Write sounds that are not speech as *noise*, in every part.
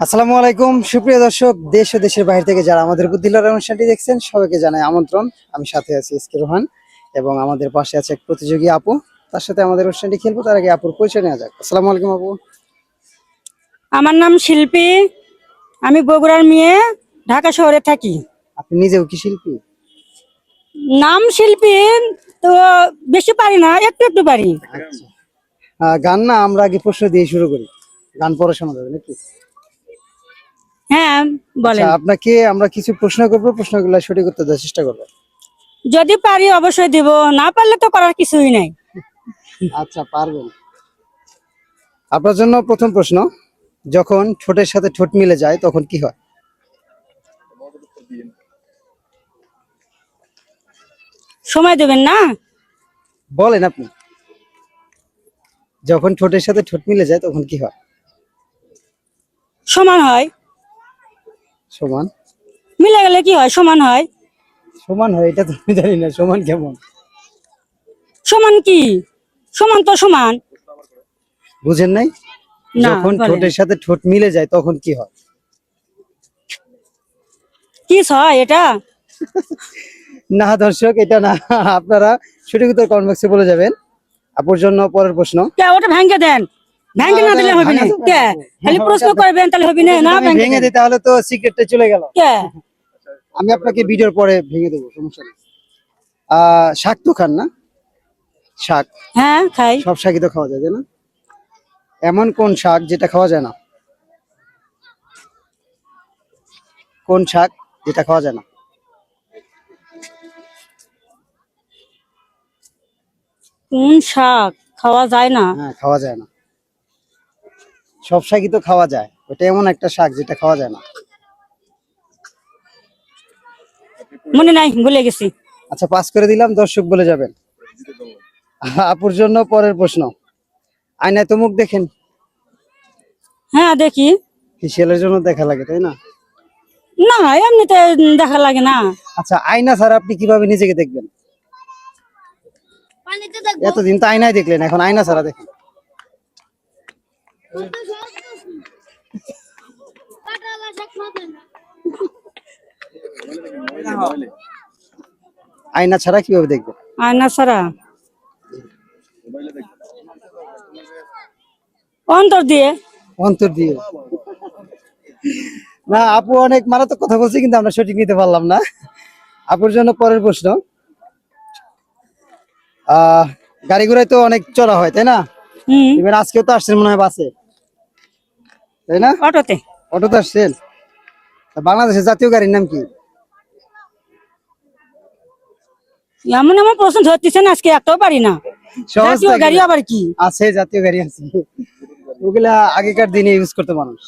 আসসালামু আলাইকুম। সুপ্রিয় দর্শক দেশ ও দেশের বাইরে থেকে যারা আমাদের বুদ্ধিলার অনুষ্ঠানটি দেখছেন সবাইকে জানাই আমন্ত্রণ। আমি সাথে আছি এসকে রোহান এবং আমাদের পাশে আছে এক প্রতিযোগী আপু। তার সাথে আমাদের অনুষ্ঠানটি খেলব তার আগে আপুর পরিচয় নেওয়া যাক। আসসালামু আলাইকুম আপু। আমার নাম শিল্পী আমি বগুড়ার মেয়ে ঢাকা শহরে থাকি। আপনি নিজেও কি শিল্পী? নাম শিল্পী তো বেশি পারি না একটু একটু পারি। আচ্ছা। গান না আমরা আগে প্রশ্ন দিয়ে শুরু করি। গান পরে শোনা যাবে নাকি হ্যাঁ বলেন। আচ্ছা, আপনাকে আমরা কিছু প্রশ্ন করব প্রশ্নগুলো সঠিক উত্তর দেওয়ার চেষ্টা করব। যদি পারি অবশ্যই দিব না পারলে তো করার কিছুই নাই। আচ্ছা পারবেন। আপনার জন্য প্রথম প্রশ্ন যখন ঠোঁটের সাথে ঠোঁট মিলে যায় তখন কি হয়? সময় দেবেন না? বলেন আপনি। যখন ঠোঁটের সাথে ঠোঁট মিলে যায় তখন কি হয়? সমান হয়। সমান? মিলে গেলে কি হয়? সমান হয়। সমান হয় এটা তো আমি জানি না সমান কেমন? সমান কি? সমান তো সমান। বুঝেন নাই? না, যখন বলেন। ঠোঁটের সাথে ঠোঁট মিলে যায় তখন কি হয়? কি হয় এটা? *laughs* না দর্শক এটা না। আপনারা সঠিক উত্তর কমেন্ট বক্সে বলে যাবেন। আপুর জন্য পরের প্রশ্ন। কে ওটা ভেঙে দেন। ভেঙে না না, দিলে হবে না। কে? খালি প্রশ্ন করবেন তাহলে হবে না না ভেঙে ভেঙে তাহলে তো সিক্রেটটা চলে গেল। কে? আমি আপনাকে ভিডিওর পরে ভেঙে দেবো সমস্যা নেই। শাক তো খান না? শাক? হ্যাঁ খাই। সব শাকই তো খাওয়া যায় না? এমন কোন শাক যেটা খাওয়া যায় না? কোন শাক যেটা খাওয়া যায় না? কোন শাক খাওয়া যায় না? হ্যাঁ খাওয়া যায় না। সব শাকই তো খাওয়া যায়। ওটা এমন একটা শাক যেটা খাওয়া যায় না। মনে নাই ভুলে গেছি। আচ্ছা পাস করে দিলাম দর্শক বলে যাবেন। আপুর জন্য পরের প্রশ্ন। আয়নায় তো মুখ দেখেন। হ্যাঁ দেখি। ফেসিয়ালের জন্য দেখা লাগে তাই না? না এমনিতে দেখা লাগে না। আচ্ছা আয়না ছাড়া আপনি কীভাবে নিজেকে দেখবেন? এতদিন তো আয়নায় দেখলেন এখন আয়না ছাড়া দেখেন। আয়না ছাড়া কীভাবে দেখবেন আয়না ছাড়া। অন্তর দিয়ে। অন্তর দিয়ে। না আপু অনেক মারাত্মক কথা বলছি কিন্তু আমরা সঠিক নিতে পারলাম না। আপুর জন্য পরের প্রশ্ন। আহ গাড়ি ঘোড়ায় তো অনেক চড়া হয় তাই না? এবার আজকেও তো আসছেন মনে হয় বাসে। তাই না? অটোতে। অটোতে আসছেন? বাংলাদেশের জাতীয় গাড়ির নাম কি? এমন এমন প্রশ্ন ধরতেছেন আজকে একটাও পারি না। জাতীয় গাড়ি আবার কি? আছে জাতীয় গাড়ি আছে। ওগুলা আগেকার দিনে ইউজ করতে মানুষ।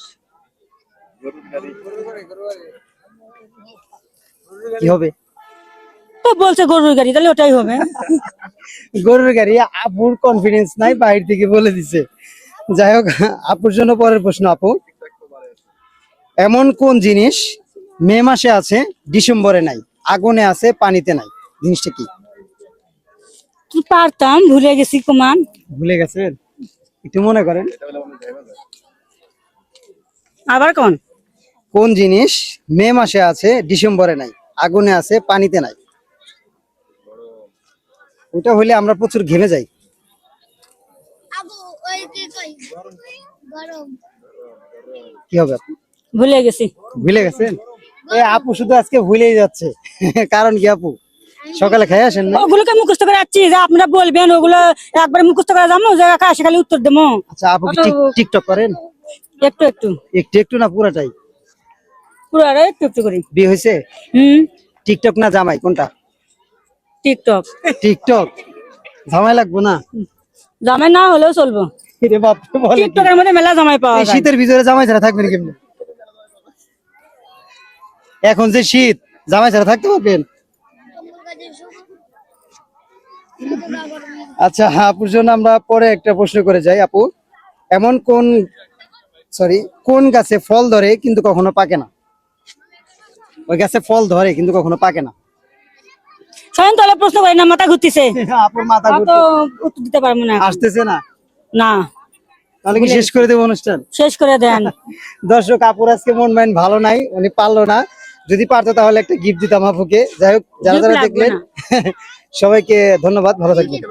কি হবে? তো বলছে গরুর গাড়ি তাহলে ওটাই হবে। গরুর গাড়ি আপুর কনফিডেন্স নাই বাইরে থেকে বলে দিছে। যাই হোক আপুর জন্য পরের প্রশ্ন আপু। এমন কোন জিনিস মে মাসে আছে ডিসেম্বরে নাই আগুনে আছে পানিতে নাই? জিনিসটা কি? কি পারতাম ভুলে গেছি কুমান। ভুলে গেছেন? একটু মনে করেন। আবার কোন? কোন জিনিস মে মাসে আছে ডিসেম্বরে নাই আগুনে আছে পানিতে নাই? ওটা হইলে আমরা প্রচুর ঘেমে যাই। কি কই? গরম। কি হবে? ভুলে গেছি। ভুলে গেছেন? এ আপু শুধু আজকে ভুলেই যাচ্ছে। *laughs* কারণ কি আপু? সকালে খাই আসেন না? ওগুলোকে মুখস্থ করে যাচ্ছি যে আপনারা বলবেন ওগুলো একবার মুখস্থ করে যাব যে আসে খালি উত্তর দেবো। আচ্ছা আপু কি টিকটক করেন? একটু একটু। একটু একটু না পুরাটাই? পুরো একটু একটু করি। বিয়ে হয়েছে? হুম। টিকটক না জামাই কোনটা? টিকটক। টিকটক। জামাই লাগবো না? জামাই না হলেও চলবো। রে বাপ রে বলে কি? টিকটকের মধ্যে মেলা জামাই পাওয়া যায়। শীতের ভিতরে জামাই ছাড়া থাকবেন কেমনে? এখন যে শীত জামাই ছাড়া থাকতে পারবেন? আচ্ছা আপুর জন্য আমরা পরে একটা প্রশ্ন করে যাই আপু। এমন কোন সরি কোন গাছে ফল ধরে কিন্তু কখনো পাকে না? ওই গাছে ফল ধরে কিন্তু কখনো পাকে না। স্বয়ং তাহলে প্রশ্ন করি না মাথা ঘুরতেছে। *laughs* আপুর মাথা ঘুরছে উত্তর দিতে পারব না। আসতেছে না। না। তাহলে কি শেষ করে দেবো অনুষ্ঠান? শেষ করে দেন। *laughs* দর্শক আপুর আজকে মন মাইন্ড ভালো নাই উনি পারল না। যদি পারতো তাহলে একটা গিফট দিতাম আপুকে। যাই হোক যারা যারা দেখলেন *laughs* সবাইকে ধন্যবাদ ভালো থাকবেন।